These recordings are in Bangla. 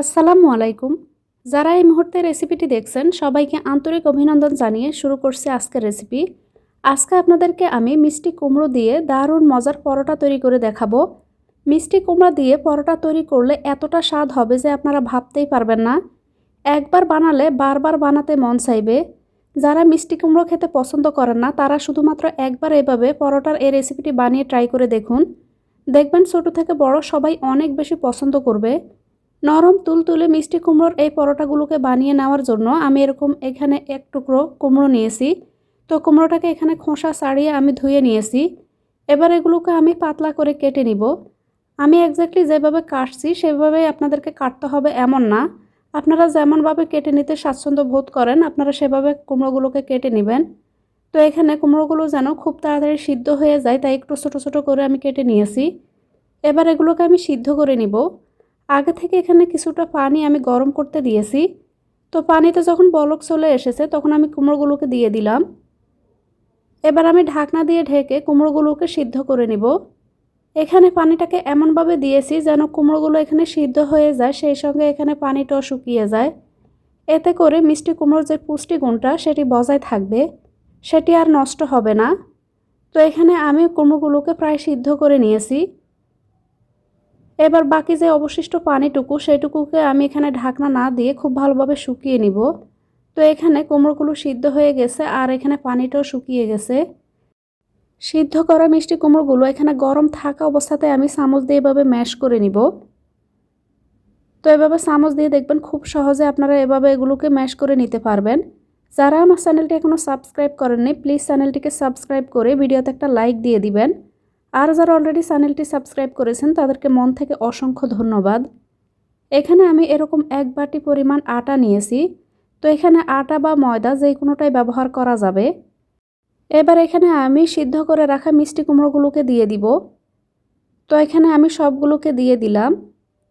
আসসালামু আলাইকুম। যারা এই মুহূর্তে রেসিপিটি দেখছেন, সবাইকে আন্তরিক অভিনন্দন জানিয়ে শুরু করছি আজকের রেসিপি। আজকে আপনাদেরকে আমি মিষ্টি কুমড়ো দিয়ে দারুণ মজার পরোটা তৈরি করে দেখাবো। মিষ্টি কুমড়া দিয়ে পরোটা তৈরি করলে এতটা স্বাদ হবে যে আপনারা ভাবতেই পারবেন না। একবার বানালে বারবার বানাতে মন চাইবে। যারা মিষ্টি কুমড়ো খেতে পছন্দ করেন না, তারা শুধুমাত্র একবার এভাবে পরোটার এই রেসিপিটি বানিয়ে ট্রাই করে দেখুন। দেখবেন ছোটো থেকে বড় সবাই অনেক বেশি পছন্দ করবে। নরম তুলতুলে মিষ্টি কুমড়োর এই পরোটাগুলোকে বানিয়ে নেওয়ার জন্য আমি এরকম এখানে এক টুকরো কুমড়ো নিয়েছি। তো কুমড়োটাকে এখানে খোসা ছাড়িয়ে আমি ধুয়ে নিয়েছি। এবার এগুলোকে আমি পাতলা করে কেটে নিব। আমি একজাক্টলি যেভাবে কাটছি সেভাবেই আপনাদেরকে কাটতে হবে এমন না। আপনারা যেমনভাবে কেটে নিতে স্বাচ্ছন্দ্য বোধ করেন, আপনারা সেভাবে কুমড়োগুলোকে কেটে নেবেন। তো এখানে কুমড়োগুলো যেন খুব তাড়াতাড়ি সিদ্ধ হয়ে যায়, তাই একটু ছোটো ছোটো করে আমি কেটে নিয়েছি। এবার এগুলোকে আমি সিদ্ধ করে নিব। আগে থেকে এখানে কিছুটা পানি আমি গরম করতে দিয়েছি। তো পানিতে যখন বলক চলে এসেছে, তখন আমি কুমড়োগুলোকে দিয়ে দিলাম। এবার আমি ঢাকনা দিয়ে ঢেকে কুমড়োগুলোকে সিদ্ধ করে নিব। এখানে পানিটাকে এমনভাবে দিয়েছি যেন কুমড়োগুলো এখানে সিদ্ধ হয়ে যায়, সেই সঙ্গে এখানে পানিটাও শুকিয়ে যায়। এতে করে মিষ্টি কুমড়োর যে পুষ্টি গুণটা সেটি বজায় থাকবে। সেটি আর নষ্ট হবে না। তো এখানে আমি কুমড়োগুলোকে প্রায় সিদ্ধ করে নিয়েছি। এবার বাকি যে অবশিষ্ট পানিটুকু সেটুকুকে আমি এখানে ঢাকনা না দিয়ে খুব ভালোভাবে শুকিয়ে নিব। তো এখানে কুমড়োগুলো সিদ্ধ হয়ে গেছে আর এখানে পানিটাও শুকিয়ে গেছে। সিদ্ধ করা মিষ্টি কুমড়োগুলো এখানে গরম থাকা অবস্থাতে আমি চামচ দিয়ে এভাবে ম্যাশ করে নিব। তো এভাবে চামচ দিয়ে দেখবেন খুব সহজে আপনারা এভাবে এগুলোকে ম্যাশ করে নিতে পারবেন। যারা আমার চ্যানেলটি এখনও সাবস্ক্রাইব করেননি, প্লিজ চ্যানেলটিকে সাবস্ক্রাইব করে ভিডিওতে একটা লাইক দিয়ে দিবেন। আর যারা অলরেডি চ্যানেলটি সাবস্ক্রাইব করেছেন, তাদেরকে মন থেকে অসংখ্য ধন্যবাদ। এখানে আমি এরকম এক বাটি পরিমাণ আটা নিয়েছি। তো এখানে আটা বা ময়দা যে কোনোটাই ব্যবহার করা যাবে। এবার এখানে আমি সিদ্ধ করে রাখা মিষ্টি কুমড়োগুলোকে দিয়ে দিব। তো এখানে আমি সবগুলোকে দিয়ে দিলাম।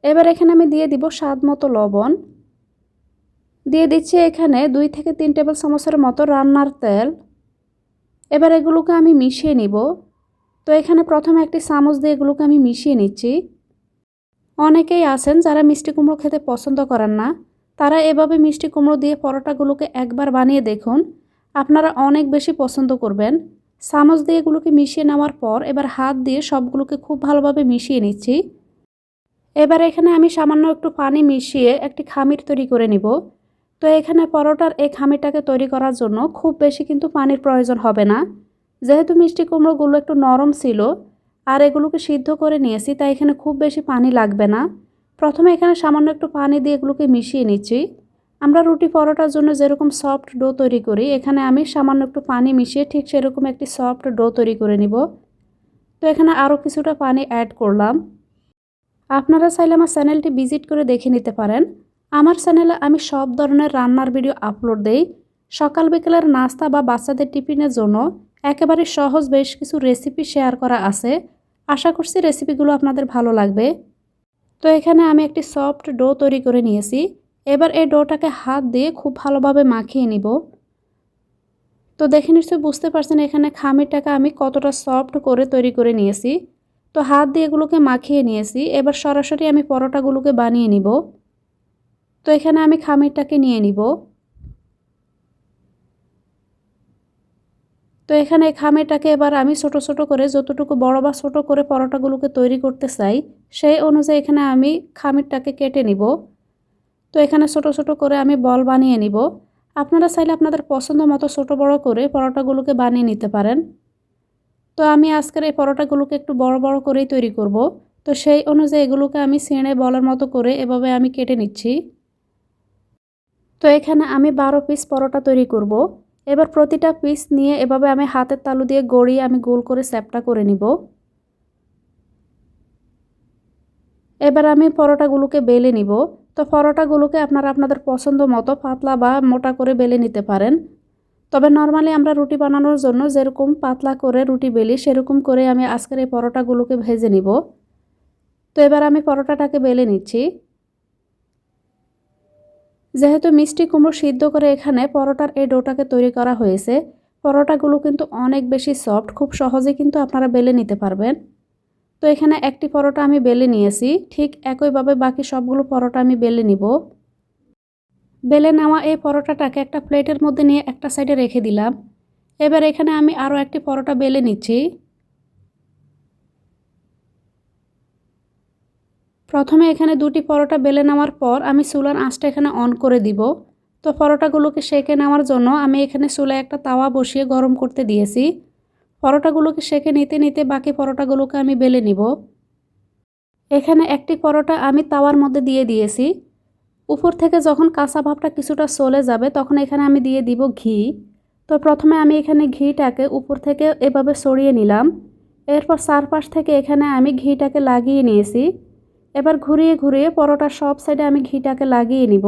এবার এখানে আমি দিয়ে দিব স্বাদ মতো লবণ। দিয়ে দিচ্ছি এখানে দুই থেকে তিন টেবিল চামচের মতো রান্নার তেল। এবার এগুলোকে আমি মিশিয়ে নিব। তো এখানে প্রথমে একটি চামচ দিয়ে এগুলোকে আমি মিশিয়ে নিচ্ছি। অনেকেই আছেন যারা মিষ্টি কুমড়ো খেতে পছন্দ করেন না। তারা এভাবে মিষ্টি কুমড়ো দিয়ে পরোটাগুলোকে একবার বানিয়ে দেখুন। আপনারা অনেক বেশি পছন্দ করবেন। চামচ দিয়ে এগুলোকে মিশিয়ে নেওয়ার পর এবার হাত দিয়ে সবগুলোকে খুব ভালোভাবে মিশিয়ে নিচ্ছি। এবার এখানে আমি সামান্য একটু পানি মিশিয়ে একটি খামির তৈরি করে নিব। তো এখানে পরোটার এই খামিরটাকে তৈরি করার জন্য খুব বেশি কিন্তু পানির প্রয়োজন হবে না। যেহেতু মিষ্টি কুমড়োগুলো একটু নরম ছিল, আর এগুলোকে সিদ্ধ করে নিয়েছি, তাই এখানে খুব বেশি পানি লাগবে না। প্রথমে এখানে সামান্য একটু পানি দিয়ে এগুলোকে মিশিয়ে নিচ্ছি। আমরা রুটি পরোটার জন্য যেরকম সফট ডো তৈরি করি, এখানে আমি সামান্য একটু পানি মিশিয়ে ঠিক সেরকম একটি সফট ডো তৈরি করে নিব। তো এখানে আরও কিছুটা পানি অ্যাড করলাম। আপনারা চাইলে আমার চ্যানেলটি ভিজিট করে দেখে নিতে পারেন। আমার চ্যানেলে আমি সব ধরনের রান্নার ভিডিও আপলোড দেই। সকাল বিকেলের নাস্তা বা বাচ্চাদের টিফিনের জন্য একেবারে সহজ বেশ কিছু রেসিপি শেয়ার করা আছে। আশা করছি রেসিপিগুলো আপনাদের ভালো লাগবে। তো এখানে আমি একটি সফট ডো তৈরি করে নিয়েছি। এবার এই ডোটাকে হাত দিয়ে খুব ভালোভাবে মাখিয়ে নিব। তো দেখে নিশ্চয়ই বুঝতে পারছেন এখানে খামিরটাকে আমি কতটা সফট করে তৈরি করে নিয়েছি। তো হাত দিয়ে এগুলোকে মাখিয়ে নিয়েছি। এবার সরাসরি আমি পরোটাগুলোকে বানিয়ে নিব। তো এখানে আমি খামিরটাকে নিয়ে নিব। তো এখানে খামিরটাকে এবার আমি ছোট ছোট করে যতটুকু বড় বা ছোট করে পরোটাগুলোকে তৈরি করতে চাই, সেই অনুযায়ী এখানে আমি খামিরটাকে কেটে নিব। তো এখানে ছোট ছোট করে আমি বল বানিয়ে নিব। আপনারা চাইলে আপনাদের পছন্দ মতো ছোট বড় করে পরোটাগুলোকে বানিয়ে নিতে পারেন। তো আমি আজকের এই পরোটাগুলোকে একটু বড় বড় করেই তৈরি করব। তো সেই অনুযায়ী এগুলোকে আমি ছিঁড়ে বলার মতো করে এভাবে আমি কেটে নিচ্ছি। তো এখানে আমি বারো পিস পরোটা তৈরি করব। এবার প্রতিটা পিস নিয়ে এভাবে আমি হাতের তালু দিয়ে গড়িয়ে আমি গোল করে স্যাপটা করে নিব। এবার আমি পরোটাগুলোকে বেলে নিব। তো পরোটাগুলোকে আপনারা আপনাদের পছন্দ মতো পাতলা বা মোটা করে বেলে নিতে পারেন। তবে নর্মালি আমরা রুটি বানানোর জন্য যেরকম পাতলা করে রুটি বেলি, সেরকম করে আমি আজকের এই পরোটাগুলোকে ভেজে নিব। তো এবার আমি পরোটাটাকে বেলে নিচ্ছি। যেহেতু মিষ্টি কুমড়ো সিদ্ধ করে এখানে পরোটার এই ডোটাকে তৈরি করা হয়েছে, পরোটাগুলো কিন্তু অনেক বেশি সফট খুব সহজে কিন্তু আপনারা বেলে নিতে পারবেন। তো এখানে একটি পরোটা আমি বেলে নিয়েছি, ঠিক একইভাবে বাকি সবগুলো পরোটা আমি বেলে নিব। বেলে নেওয়া এই পরোটাটাকে একটা প্লেটের মধ্যে নিয়ে একটা সাইডে রেখে দিলাম। এবার এখানে আমি আরও একটি পরোটা বেলে নিচ্ছি। প্রথমে এখানে দুটি পরোটা বেলে নেওয়ার পর আমি চুলার আঁচটা এখানে অন করে দিব। তো পরোটাগুলোকে সেঁকে নেওয়ার জন্য আমি এখানে চুলায় একটা তাওয়া বসিয়ে গরম করতে দিয়েছি। পরোটাগুলোকে সেঁকে নিতে নিতে বাকি পরোটাগুলোকে আমি বেলে নিব। এখানে একটি পরোটা আমি তাওয়ার মধ্যে দিয়ে দিয়েছি। উপর থেকে যখন কাঁচা ভাবটা কিছুটা চলে যাবে তখন এখানে আমি দিয়ে দিব ঘি। তো প্রথমে আমি এখানে ঘিটাকে উপর থেকে এভাবে সরিয়ে নিলাম। এরপর চারপাশ থেকে এখানে আমি ঘিটাকে লাগিয়ে নিয়েছি। এবার ঘুরিয়ে ঘুরিয়ে পরোটার সব সাইডে আমি ঘিটাকে লাগিয়ে নিব।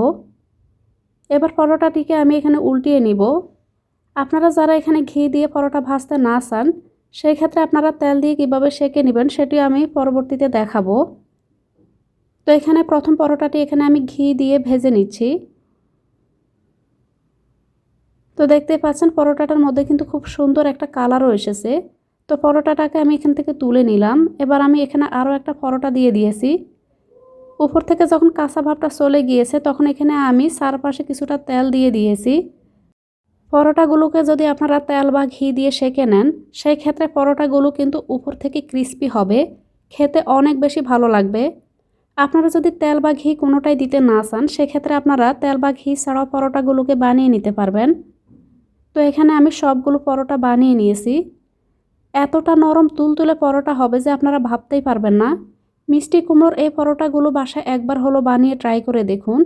এবার পরোটাটিকে আমি এখানে উল্টিয়ে নিব। আপনারা যারা এখানে ঘি দিয়ে পরোটা ভাজতে না চান সেই ক্ষেত্রে আপনারা তেল দিয়ে কীভাবে সেঁকে নেবেন সেটি আমি পরবর্তীতে দেখাবো। তো এখানে প্রথম পরোটাটি এখানে আমি ঘি দিয়ে ভেজে নিচ্ছি। তো দেখতে পাচ্ছেন পরোটাটার মধ্যে কিন্তু খুব সুন্দর একটা কালারও এসেছে। তো পরোটাটাকে আমি এখান থেকে তুলে নিলাম। এবার আমি এখানে আরও একটা পরোটা দিয়ে দিয়েছি। উপর থেকে যখন কাঁচা ভাবটা চলে গিয়েছে, তখন এখানে আমি চারপাশে কিছুটা তেল দিয়ে দিয়েছি। পরোটাগুলোকে যদি আপনারা তেল বা ঘি দিয়ে সেঁকে নেন সেই ক্ষেত্রে পরোটাগুলো কিন্তু উপর থেকে ক্রিস্পি হবে। খেতে অনেক বেশি ভালো লাগবে। আপনারা যদি তেল বা ঘি কোনোটাই দিতে না চান, সেক্ষেত্রে আপনারা তেল বা ঘি ছাড়াও পরোটাগুলোকে বানিয়ে নিতে পারবেন। তো এখানে আমি সবগুলো পরোটা বানিয়ে নিয়েছি। এতটা নরম তুলতুলে পরোটা হবে যে আপনারা ভাবতেই পারবেন না। মিষ্টি কুমড়োর এই পরোটাগুলো বাসায় একবার হলো বানিয়ে ট্রাই করে দেখুন।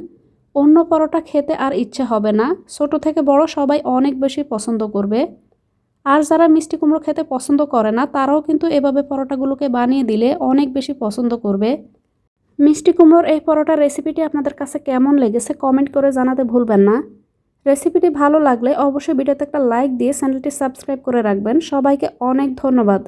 অন্য পরোটা খেতে আর ইচ্ছে হবে না। ছোট থেকে বড় সবাই অনেক বেশি পছন্দ করবে। আর যারা মিষ্টি কুমড়ো খেতে পছন্দ করে না, তারাও কিন্তু এভাবে পরোটাগুলোকে বানিয়ে দিলে অনেক বেশি পছন্দ করবে। মিষ্টি কুমড়োর এই পরোটার রেসিপিটি আপনাদের কাছে কেমন লেগেছে কমেন্ট করে জানাতে ভুলবেন না। রেসিপিটি ভালো লাগলে অবশ্যই ভিডিওতে একটা লাইক দিয়ে চ্যানেলটি সাবস্ক্রাইব করে রাখবেন। সবাইকে অনেক ধন্যবাদ।